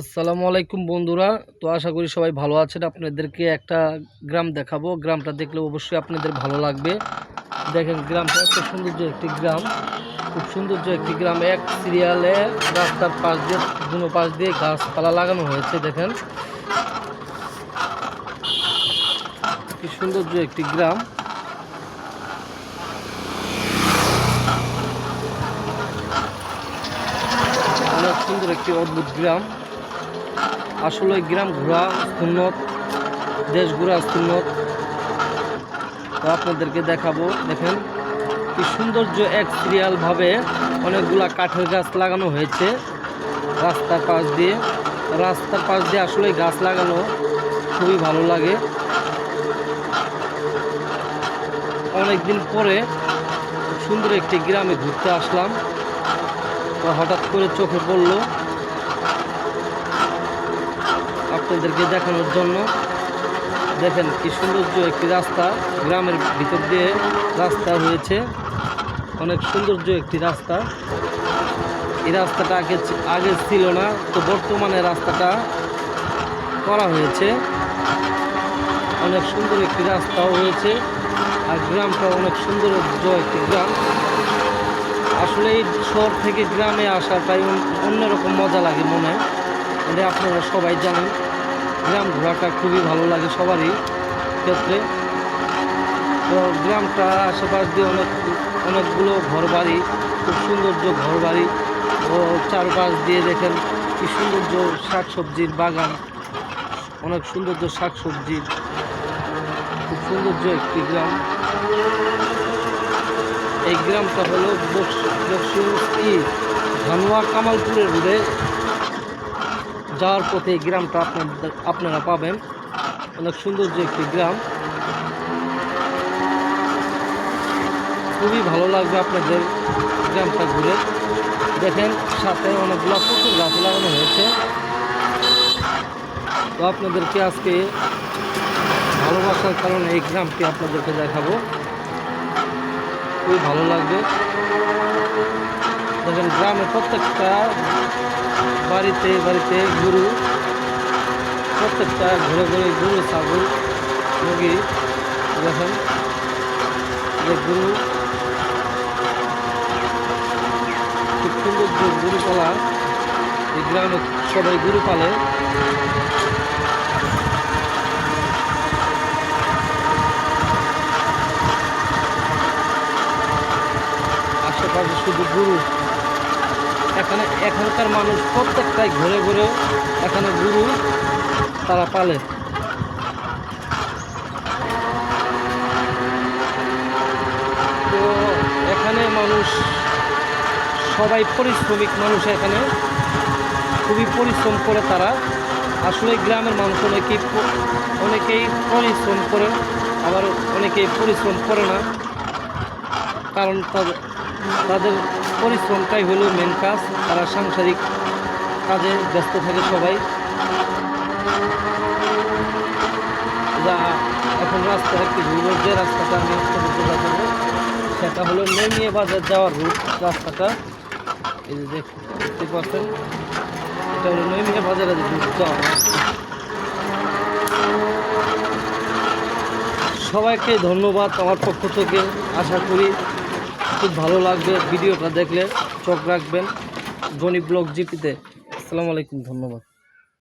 আসসালামু আলাইকুম বন্ধুরা। তো আশা করি সবাই ভালো আছেন। আপনাদেরকে একটা গ্রাম দেখাবো। গ্রামটা দেখলে অবশ্যই আপনাদের ভালো লাগবে। দেখেন, গ্রামটা এত সৌন্দর্য একটি গ্রাম। খুব সৌন্দর্য একটি গ্রাম। এক সিরিয়ালে রাস্তার পাশ দিয়ে, দুনো পাশ দিয়ে গাছপালা লাগানো হয়েছে, দেখেন। কি সৌন্দর্য একটি গ্রাম। অনেক সুন্দর একটি অদ্ভুত গ্রাম। আসলে গ্রাম ঘোরা সুন্নত, দেশ ঘোরা সুন্নত। তো আপনাদেরকে দেখাবো, দেখেন কি সৌন্দর্য এক সিরিয়ালভাবে অনেকগুলা কাঠের গাছ লাগানো হয়েছে। রাস্তার পাশ দিয়ে, রাস্তার পাশ দিয়ে আসলে গাছ লাগানো খুবই ভালো লাগে। অনেকদিন পরে সুন্দর একটি গ্রামে ঘুরতে আসলাম। হঠাৎ করে চোখে পড়ল আপনাদেরকে দেখানোর জন্য। দেখেন কি সৌন্দর্য একটি রাস্তা। গ্রামের ভিতর দিয়ে রাস্তা হয়েছে। অনেক সৌন্দর্য একটি রাস্তা। এই রাস্তাটা আগে আগে ছিল না, তো বর্তমানে রাস্তাটা করা হয়েছে। অনেক সুন্দর একটি রাস্তাও হয়েছে, আর গ্রামটা অনেক সৌন্দর্য একটি গ্রাম। আসলে এই শহর থেকে গ্রামে আসাটাই অন্য- অন্যরকম মজা লাগে মনে এটা আপনারা সবাই জানেন। গ্রাম ঘোরাটা খুবই ভালো লাগে সবারই ক্ষেত্রে। তো গ্রামটা আশেপাশ দিয়ে অনেক, অনেকগুলো ঘরবাড়ি, খুব সৌন্দর্য ঘরবাড়ি। ও চারপাশ দিয়ে দেখেন কি সৌন্দর্য শাকসবজির বাগান। অনেক সৌন্দর্য শাকসবজির। খুব সৌন্দর্য একটি গ্রাম। এই গ্রামটা হলো দক্ষিণ ই ধানুয়া কামালপুরের রোডে যাওয়ার পথে এই গ্রামটা আপনাদের, আপনারা পাবেন। অনেক সুন্দর যে একটি গ্রাম। খুবই ভালো লাগবে আপনাদের গ্রামটা ঘুরে। দেখেন, সাথে অনেকগুলো প্রচুর গাছ লাগানো হয়েছে। তো আপনাদেরকে আজকে ভালোবাসার কারণে এই গ্রামটি আপনাদেরকে দেখাবো। খুবই ভালো লাগবে। দেখেন গ্রামে প্রত্যেকটা বাড়িতে বাড়িতে গরু, প্রত্যেকটা ঘুরে ঘুরে গরু, ছাগল, মুরগি, দেখেন, যে গরু সুন্দর যে গরু পালা, এই গ্রামে সবাই গরু পালে। আশেপাশে শুধু গরু। এখানে এখানকার মানুষ প্রত্যেকটাই ঘুরে ঘুরে এখানে গরু তারা পালে। তো এখানে মানুষ, সবাই পরিশ্রমিক মানুষ এখানে। খুবই পরিশ্রম করে তারা। আসলে গ্রামের মানুষ অনেকেই অনেকেই পরিশ্রম করে, আবার অনেকেই পরিশ্রম করে না। কারণ তাদের তাদের পরিশ্রমটাই হলো মেন কাজ। তারা সাংসারিক কাজে ব্যস্ত থাকে সবাই। যা এখন রাস্তা একটি ঘুরবো যে রাস্তাটা আমি আপনাদেরকে দেখাবো, সেটা হলো নেমিয়ে বাজার যাওয়ার রুট রাস্তাটা। এই যে দেখতে পাচ্ছেন, এটা হলো নেমিয়ে বাজারে যাওয়ার। সবাইকে ধন্যবাদ আমার পক্ষ থেকে। আশা করি খুব ভালো লাগবে ভিডিওটা দেখলে চোখ রাখবেন। গণিত ব্লগ জিপিতে। আসসালামু আলাইকুম ধন্যবাদ।